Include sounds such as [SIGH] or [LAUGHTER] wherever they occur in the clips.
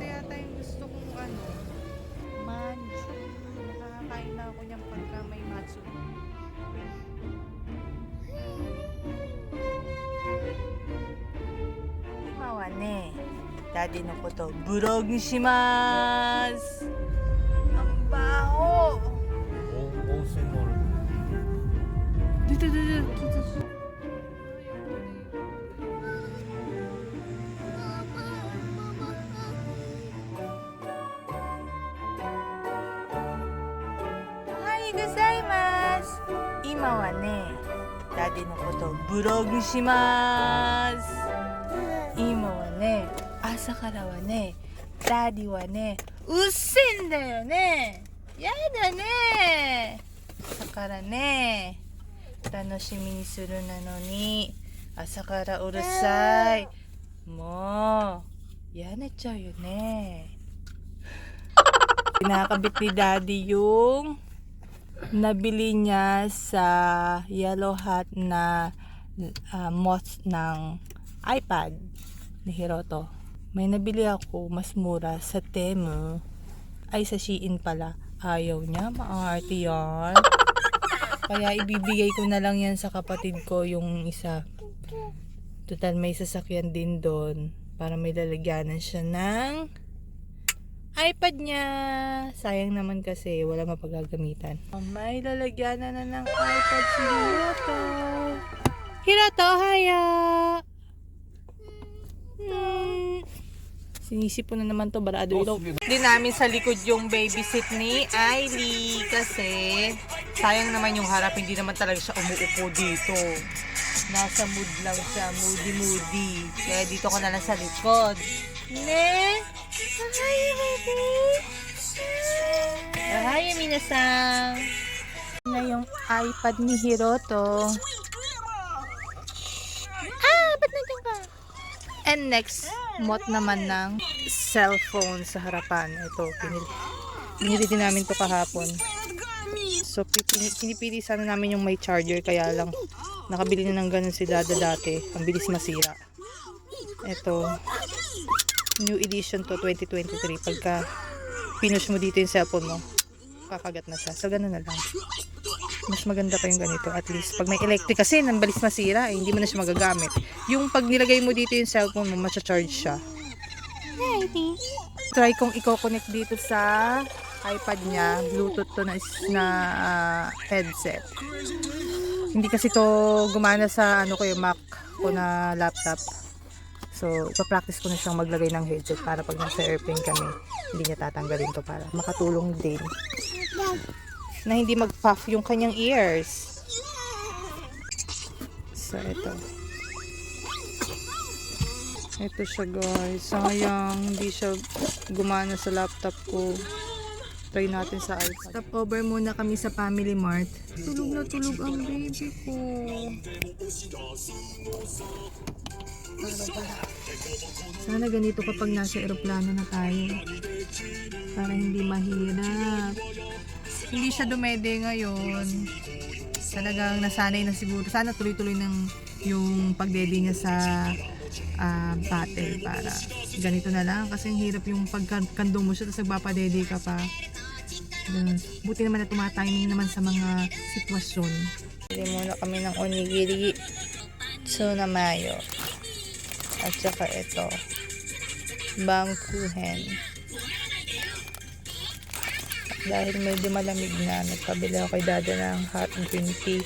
Ito yata yung gusto kong ano, manju. Nakakakain na ako niyang pagka may matsu. 今はね、ダディのことをブログします。ang baho! 温温泉もある Dito, dito, dito. ブログします。今はね、朝からはね、ダディはね、うっせんだよね。やだね。朝からね、楽しみにするなのに、朝からうるさい。もう、嫌なっちゃうよね。Kinakabit ni Daddy yung nabili niya sa Yellow Hat na ah, moth ng iPad ni Hiroto. May nabili ako mas mura sa Temu. Ay, sa Shein pala. Ayaw niya, maarte yan. Kaya ibibigay ko na lang yan sa kapatid ko yung isa. Total may sasakyan din doon para may lalagyanan siya ng iPad niya. Sayang naman kasi wala mapagagamitan. May lalagyanan na ng iPad si Hiroto. Hiroto, haya! Hmm. Sinisip ko na naman to barado ilo. Hindi namin sa likod yung babysit ni Ailey kasi sayang naman yung harap. Hindi naman talaga siya umuupo dito. Nasa mood lang siya. Moody moody. Kaya dito ko na lang sa likod. Ne? Hi, baby. Hi, minasan. Na yung iPad ni Hiroto. Ah, ba't nandiyan ka? And next, mot naman ng cellphone sa harapan. Ito, pinili, pinili din namin to kahapon. So, pinipili sana namin yung may charger, kaya lang nakabili na ng ganun si Dada dati. Ang bilis masira. Ito, new edition to 2023. Pagka pinush mo dito yung cellphone mo, kakagat na siya. So, ganun na lang. Mas maganda pa yung ganito. At least, pag may electric kasi, nang balis masira, eh, hindi mo na siya magagamit. Yung pag nilagay mo dito yung cellphone mo, matcha-charge siya. Try kong i-connect dito sa iPad niya. Bluetooth to na, na ah, headset. Hindi kasi to gumana sa ano ko yung Mac ko na laptop. So, ipa-practice ko na siyang maglagay ng headset para pag nasa airplane kami, hindi niya tatanggalin to para makatulong din na hindi mag-puff yung kanyang ears. So, ito. Ito siya guys. Sayang, hindi siya gumana sa laptop ko. Try natin sa iPad. Stop over muna kami sa Family Mart. Tulog na tulog ang baby ko. Sana ganito kapag nasa eroplano na tayo. Para hindi mahirap. Hindi siya dumede ngayon. Talagang nasanay na siguro. Sana tuloy-tuloy ng yung pagdede niya sa ah, battle para ganito na lang. Kasi ang hirap yung pagkando mo siya tapos nagpapadede ka pa. Ganun. Buti naman na tumatiming naman sa mga sitwasyon. Bili muna kami ng onigiri. Tsuna mayo. At saka ito. Bangkuhen. Dahil medyo malamig na, nagpabili ako kay Dada ng hot green tea.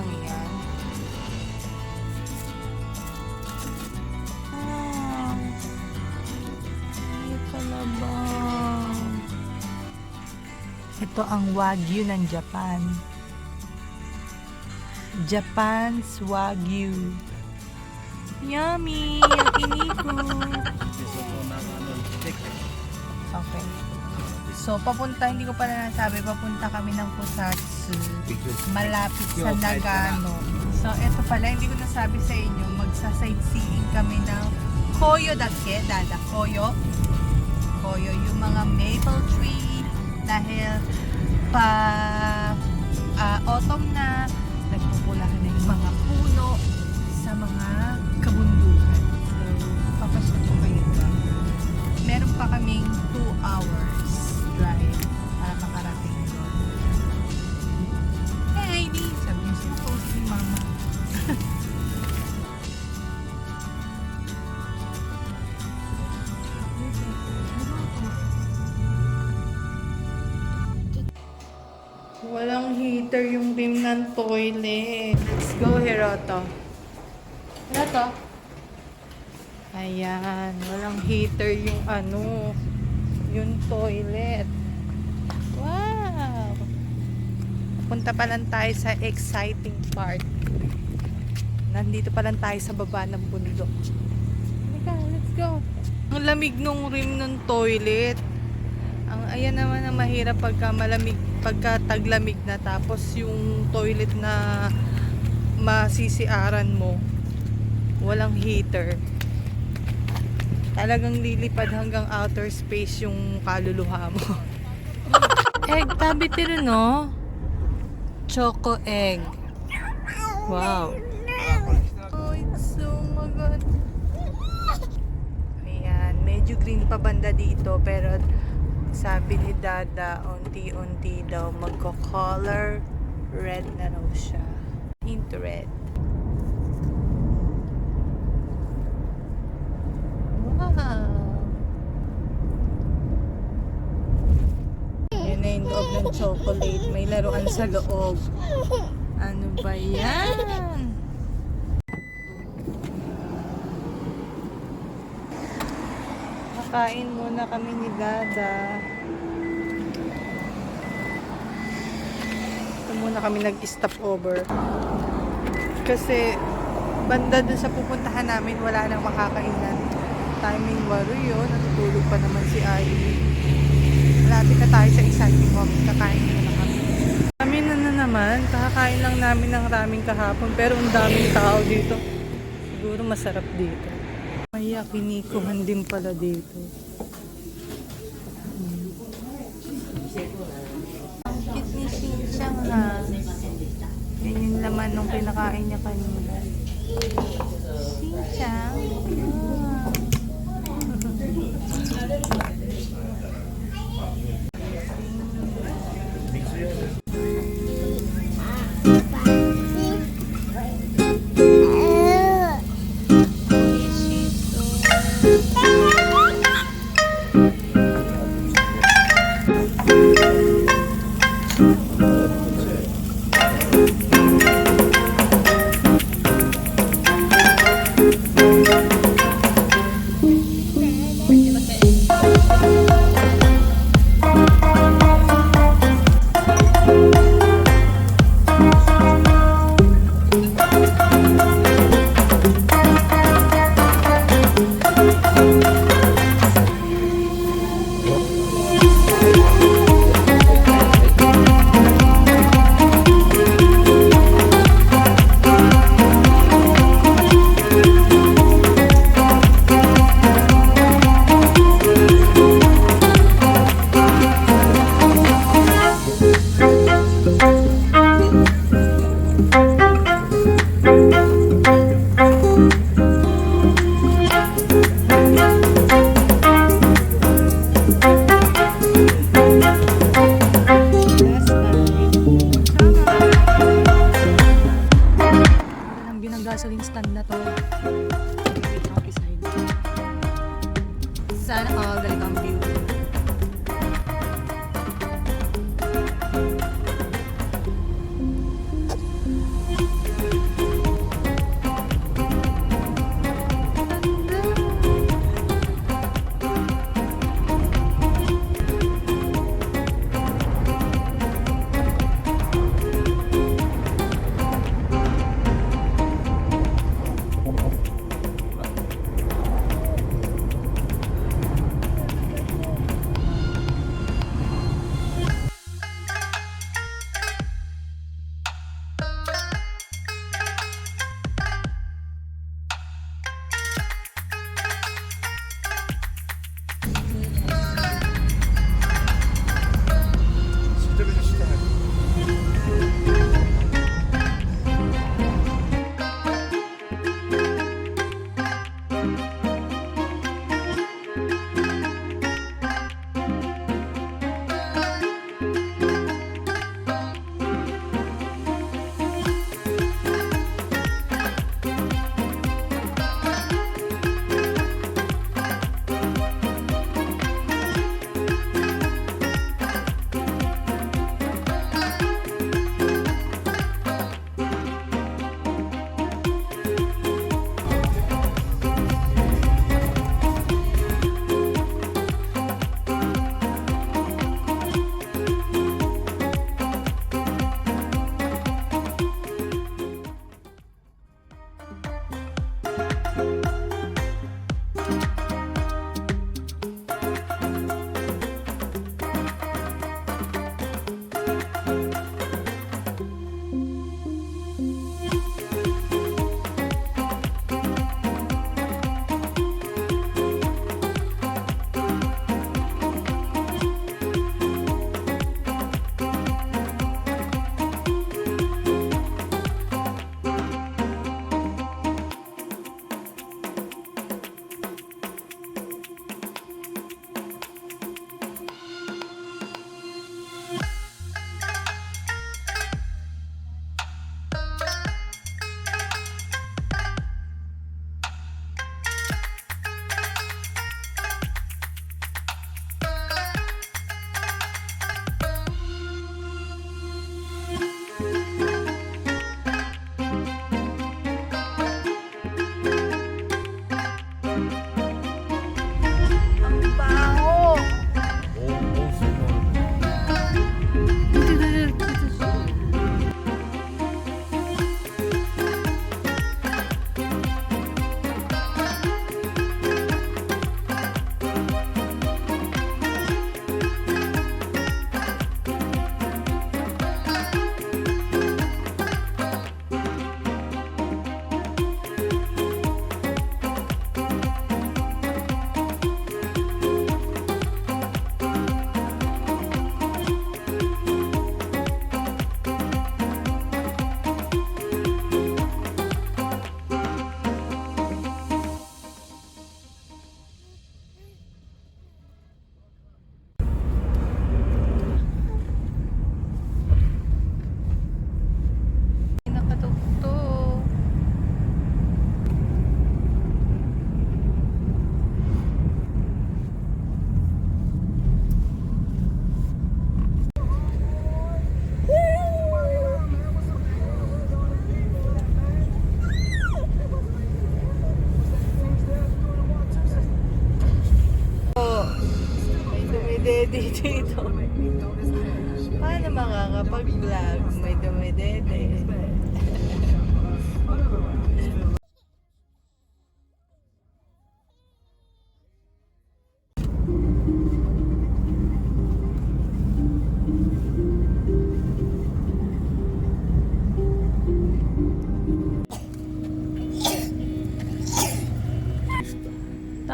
kami yan. Ah, ay kalabang. Ito ang Wagyu ng Japan. Japan's Wagyu. Yummy! Yakiniku! Okay. So, papunta, hindi ko pa na nasabi, papunta kami ng Kusatsu. Malapit sa Nagano. So, eto pala, hindi ko nasabi sa inyo, magsa-sightseeing kami ng Koyo dake, dada, Koyo. Koyo, yung mga maple tree, dahil pa ah, autumn na toilet. Let's go, Hiroto. Hiroto? Ayan, walang heater yung ano, yung toilet. Wow! Punta pa lang tayo sa exciting part. Nandito pa lang tayo sa baba ng bundok. Halika, let's go. Ang lamig nung rim ng toilet. Ang ayan naman ang mahirap pagka malamig, pagka taglamig na tapos yung toilet na masisiaran mo walang heater. Talagang lilipad hanggang outer space yung kaluluha mo. [LAUGHS] egg, tabi tiro no? Choco egg. Wow. Oh, it's so magod. Ayan, medyo green pa banda dito pero sabi ni Dada, unti-unti daw magko-color red na raw siya. Into red. Wow! Yun na yung loob ng chocolate. May laruan sa loob. Ano ba yan? Nakain muna kami ni Dada. Ito muna kami nag-stop over. Kasi banda dun sa pupuntahan namin wala nang makakainan. Timing waro yun. Natutulog pa naman si Ai. Malapit na tayo sa exciting moment. Kakain muna kami. Kami na na naman. Kakakain lang namin ng raming kahapon. Pero ang daming tao dito. Siguro masarap dito. May yakinikuhan din pala dito. Hmm. Ang cute ni Shinchan ha. Yan yung kinakain niya kanina.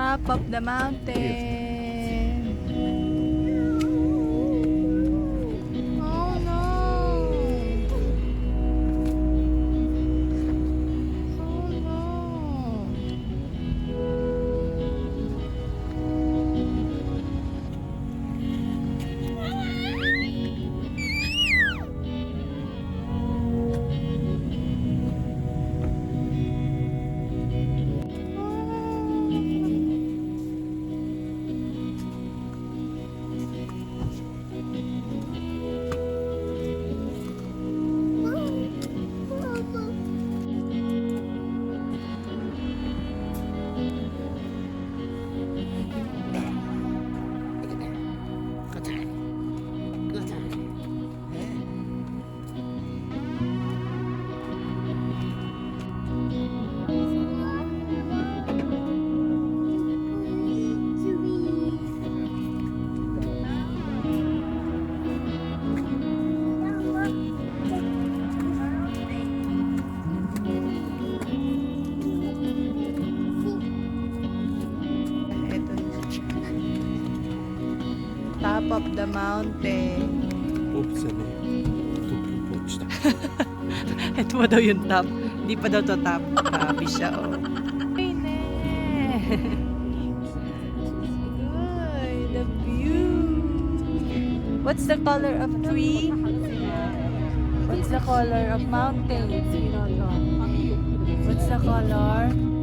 Top of the mountain. The mountain. Oops, ano? Tuplo po. Ito [LAUGHS] mo daw yung top. Hindi pa daw to top. Grabe siya, oh. Uy, the view. What's the color of tree? What's the color of mountain? What's the color?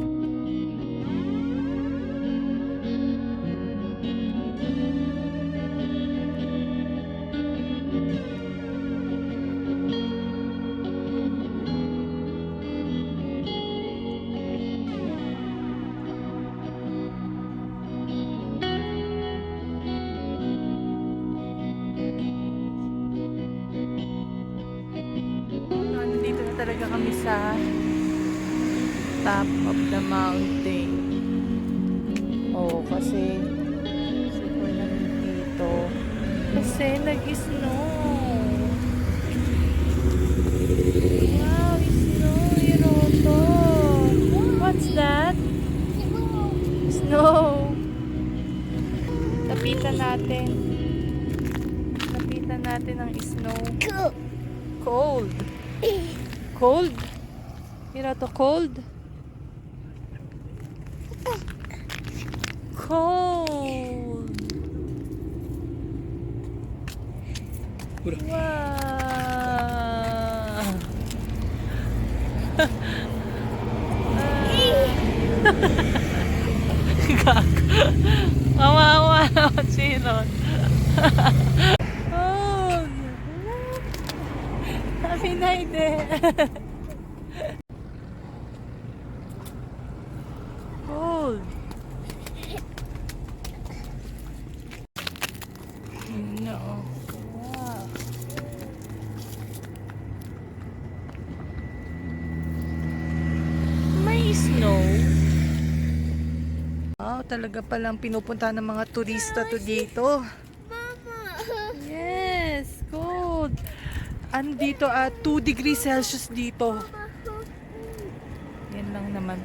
Kasi nag-snow. Wow, snow, Hiroto. What's that? Snow. Lapitan natin. Lapitan natin ang snow. Cold. Cold? Hirato, cold? Cold. Naman si Ron. oh. Happy night eh. Cold. No. Wow. May snow. Wow, talaga palang pinupunta ng mga turista to dito. Yes, cold. Andito at 2 degrees Celsius dito. Yan lang naman.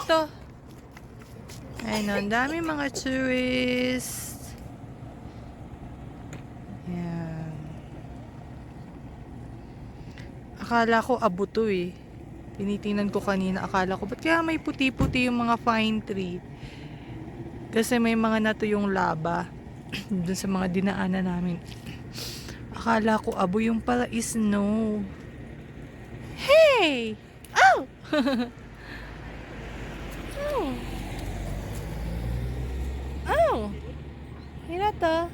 Ito. Ayun, ang dami mga tourists. Yan. Akala ko abo to eh. Tinitingnan ko kanina, akala ko, ba't kaya may puti-puti yung mga pine tree? Kasi may mga nato yung laba [CLEARS THROAT] dun sa mga dinaanan namin. Akala ko abo yung pala is snow. Hey! Oh! [LAUGHS] oh! Oh! Hirata.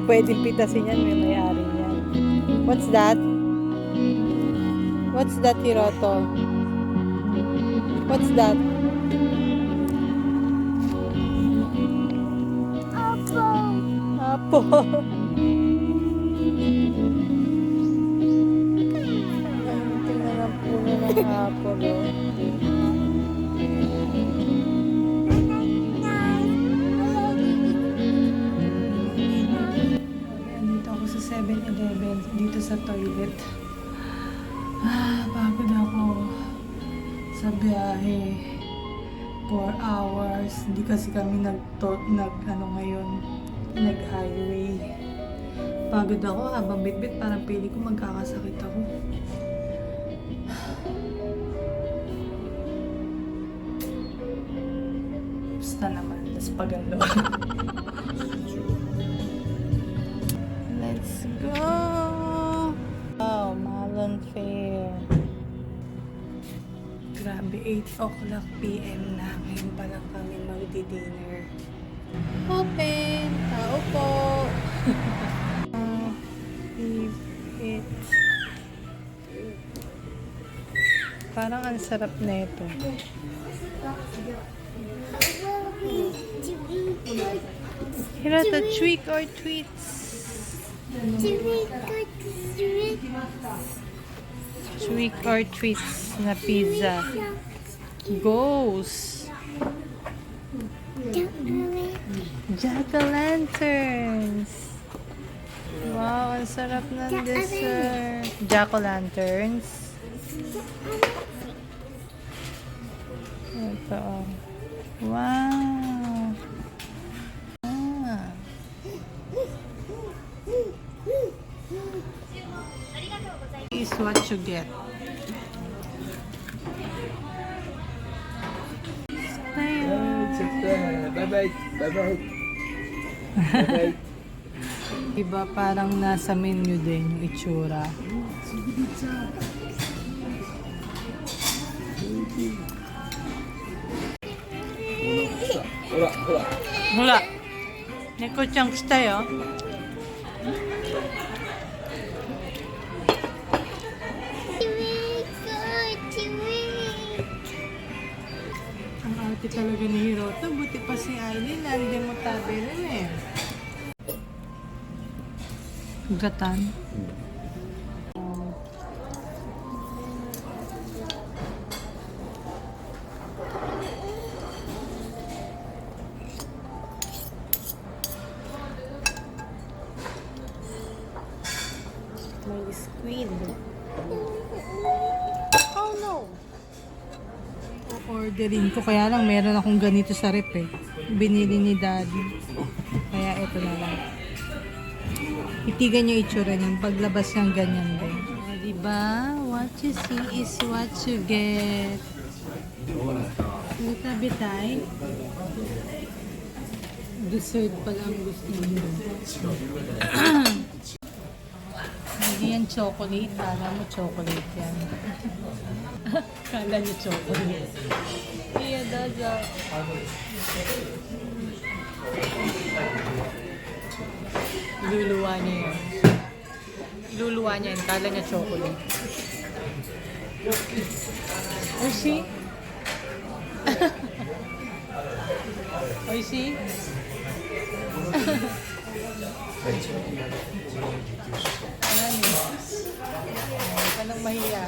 Mo pwedeng pitasin yan, may may-ari yan. What's that? What's that, Hiroto? What's that? Apo. Tingnan [LAUGHS] Hindi kasi kami nag, nag ano ngayon, nag-highway. Pagod ako habang bitbit parang pili ko magkakasakit ako. Basta naman, tas pagalo. [LAUGHS] Let's go! Oh, Malon Fair. Grabe, 8 o'clock p.m. na. Ngayon pa lang kami magdi-dinner. Open! Tao po! [LAUGHS] It's... Parang ang sarap na ito. Hirata, tweak or tweets? Tweak or tweets na pizza. Goes! Jack-o'-lanterns! Wow, ang sarap ng dessert. Jack-o'-lanterns. Ito. Wow! Ah. Is what you get. Ayan. Bye bye. Bye bye. Bye bye. [LAUGHS] Iba parang nasa menu din yung itsura. Hora, hora. Hula. Neko chang arte talaga ni Hiroto. Buti pa si Aileen. Hindi mo tabi rin eh. Gatan. Orderin ko. Kaya lang meron akong ganito sa rep eh. Binili ni daddy. Kaya ito na lang. Itigan yung itsura niyan. Paglabas niyang ganyan din. O, diba? What you see is what you get. Luta bitay. Dessert pala ang gusto niyo. [CLEARS THROAT] Hindi yan chocolate. Kala mo chocolate yan. [LAUGHS] Kala niyo chocolate. Iya, daja. Iluluwa niya yan. Iluluwa niya yan. Kala niya chocolate. Oishi? Oishi? Ayan mahiya.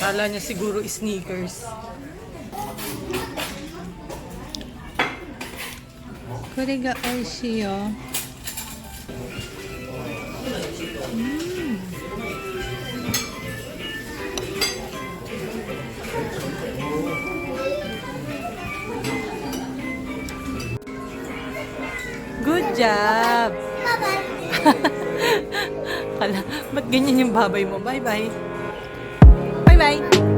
Kala niya siguro sneakers. Kore ga oishi yo. Mm. Good job! Ba't ganyan yung babay mo? Bye-bye! Bye-bye!